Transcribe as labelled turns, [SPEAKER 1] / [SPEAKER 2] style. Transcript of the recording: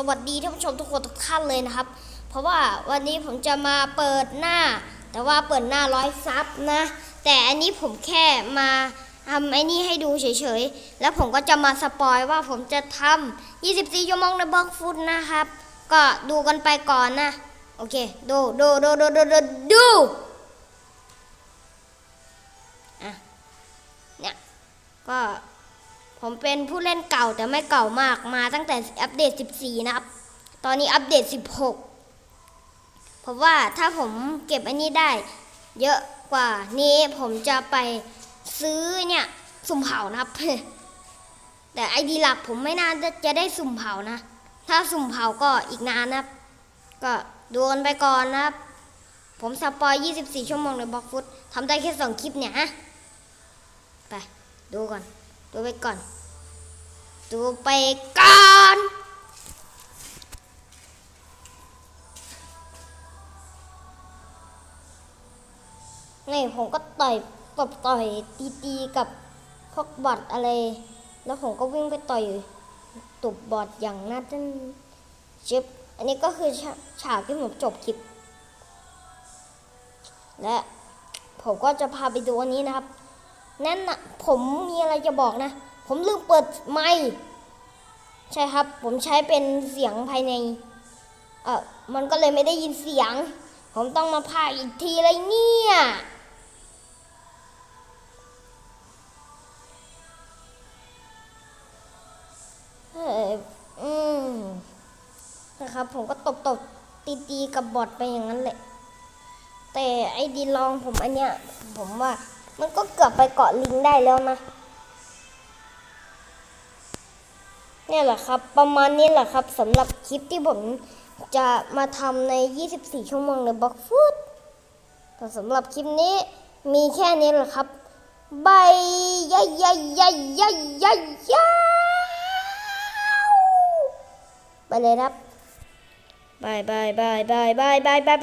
[SPEAKER 1] สวัสดีท่านผู้ชมทุกคนทุกท่านเลยนะครับ เพราะว่าวันนี้ผมจะมาเปิดหน้า แต่ว่าเปิดหน้าร้อยซับนะ แต่อันนี้ผมแค่มาทำไอ้นี่ให้ดูเฉยๆ แล้วผมก็จะมาสปอยว่าผมจะทำ24ชั่วโมงในบล็อกฟุตนะครับ ก็ดูกันไปก่อนนะ โอเค ดูดูดูดูดูดูดูอะเนี่ยก็ ผมเป็นผู้เล่นเก่าแต่ไม่เก่ามากมาตั้งแต่อัปเดต 14 นะครับ ตอนนี้อัปเดต 16 เพราะว่าถ้าผมเก็บอันนี้ได้ เยอะกว่านี้ผมจะไปซื้อเนี่ย สุ่มเผานะครับ แต่ไอดีหลักผมไม่น่าจะได้สุ่มเผานะ ถ้าสุ่มเผาก็อีกนานนะครับ ก็ดูกันไปก่อนนะครับ ผมสปอย 24 ชั่วโมงในบล็อกฟุตทำได้แค่ 2 คลิปเนี่ยฮะ ไป ดูก่อน ดูไปก่อนดูไปก่อนนี่ผมก็ต่อยตบต่อยตีตีกับพวกบอทอะไร แล้วผมก็วิ่งไปต่อยตุบบอทอย่างน่าจะจิบอันนี้ก็คือฉาฉากที่ผมจบคลิป และผมก็จะพาไปดูอันนี้นะครับ นั่นนะผมมีอะไรจะบอกนะ ผมลืมเปิดไมค์ใช่ครับ ผมใช้เป็นเสียงภายใน เออมันก็เลยไม่ได้ยินเสียง ผมต้องมาพากอีกทีเลยเนี่ย เอออืมนะครับ ผมก็ตบตบตีตีกับบอทไปอย่างนั้นแหละ แต่ไอ้ดีลองผมอันเนี้ย ผมว่า มันก็เกือบไปเกาะลิงได้แล้วนะ เนี่ยแหละครับ ประมาณนี้แหละครับสำหรับคลิปที่ผมจะมาทำใน 24 ชั่วโมงในบล็อกฟุตแต่สำหรับคลิปนี้มีแค่นี้แหละครับบายยายยายยายยายยายยาวไปเลยครับบายบายบายบายบายบายบาย